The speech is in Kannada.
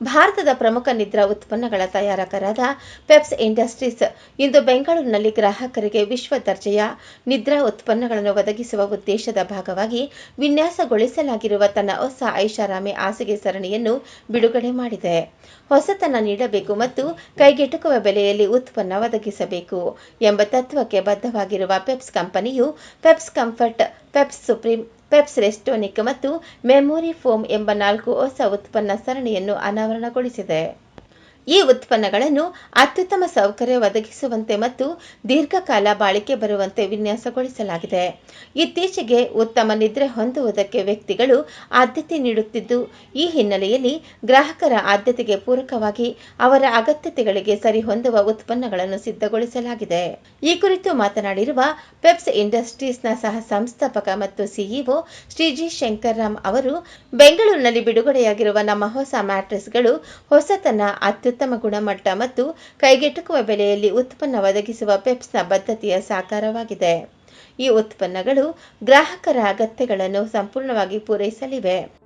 ಭಾರತದ ಪ್ರಮುಖ ನಿದ್ರಾ ಉತ್ಪನ್ನಗಳ ತಯಾರಕರಾದ ಪೆಪ್ಸ್ ಇಂಡಸ್ಟ್ರೀಸ್ ಇಂದು ಬೆಂಗಳೂರಿನಲ್ಲಿ ಗ್ರಾಹಕರಿಗೆ ವಿಶ್ವ ದರ್ಜೆಯ ನಿದ್ರಾ ಉತ್ಪನ್ನಗಳನ್ನು ಒದಗಿಸುವ ಉದ್ದೇಶದ ಭಾಗವಾಗಿ ವಿನ್ಯಾಸಗೊಳಿಸಲಾಗಿರುವ ತನ್ನ ಹೊಸ ಐಷಾರಾಮಿ ಹಾಸಿಗೆ ಸರಣಿಯನ್ನು ಬಿಡುಗಡೆ ಮಾಡಿದೆ. ಹೊಸತನ ನೀಡಬೇಕು ಮತ್ತು ಕೈಗೆಟುಕುವ ಬೆಲೆಯಲ್ಲಿ ಉತ್ಪನ್ನ ಒದಗಿಸಬೇಕು ಎಂಬ ತತ್ವಕ್ಕೆ ಬದ್ಧವಾಗಿರುವ ಪೆಪ್ಸ್ ಕಂಪನಿಯು ಪೆಪ್ಸ್ ಕಂಫರ್ಟ್, ಪೆಪ್ಸ್ ಸುಪ್ರೀಂ ಪೆಪ್ಸ್ ರೆಸ್ಟೋನಿಕ್ ಮತ್ತು ಮೆಮೊರಿ ಫೋಮ್ ಎಂಬ ನಾಲ್ಕು ಹೊಸ ಉತ್ಪನ್ನ ಸರಣಿಯನ್ನು ಅನಾವರಣಗೊಳಿಸಿದೆ. ಈ ಉತ್ಪನ್ನಗಳನ್ನು ಅತ್ಯುತ್ತಮ ಸೌಕರ್ಯ ಒದಗಿಸುವಂತೆ ಮತ್ತು ದೀರ್ಘಕಾಲ ಬಾಳಿಕೆ ಬರುವಂತೆ ವಿನ್ಯಾಸಗೊಳಿಸಲಾಗಿದೆ. ಇತ್ತೀಚೆಗೆ ಉತ್ತಮ ನಿದ್ರೆ ಹೊಂದುವುದಕ್ಕೆ ವ್ಯಕ್ತಿಗಳು ಆದ್ಯತೆ ನೀಡುತ್ತಿದ್ದು, ಈ ಹಿನ್ನೆಲೆಯಲ್ಲಿ ಗ್ರಾಹಕರ ಆದ್ಯತೆಗೆ ಪೂರಕವಾಗಿ ಅವರ ಅಗತ್ಯತೆಗಳಿಗೆ ಸರಿಹೊಂದುವ ಉತ್ಪನ್ನಗಳನ್ನು ಸಿದ್ಧಗೊಳಿಸಲಾಗಿದೆ. ಈ ಕುರಿತು ಮಾತನಾಡಿರುವ ಪೆಪ್ಸ್ ಇಂಡಸ್ಟ್ರೀಸ್ನ ಸಹ ಸಂಸ್ಥಾಪಕ ಮತ್ತು ಸಿಇಒ ಶ್ರೀಜಿ ಜಿ ರಾಮ್ ಅವರು, ಬೆಂಗಳೂರಿನಲ್ಲಿ ಬಿಡುಗಡೆಯಾಗಿರುವ ನಮ್ಮ ಹೊಸ ಮ್ಯಾಟ್ರೆಸ್ಗಳು ಹೊಸತನ, ಅತ್ಯುತ್ತಮ ಗುಣಮಟ್ಟ ಮತ್ತು ಕೈಗೆಟುಕುವ ಬೆಲೆಯಲ್ಲಿ ಉತ್ಪನ್ನ ಒದಗಿಸುವ ಪೆಪ್ಸ್ನ ಬದ್ಧತೆಯ ಸಾಕಾರವಾಗಿದೆ. ಈ ಉತ್ಪನ್ನಗಳು ಗ್ರಾಹಕರ ಅಗತ್ಯಗಳನ್ನು ಸಂಪೂರ್ಣವಾಗಿ ಪೂರೈಸಲಿವೆ.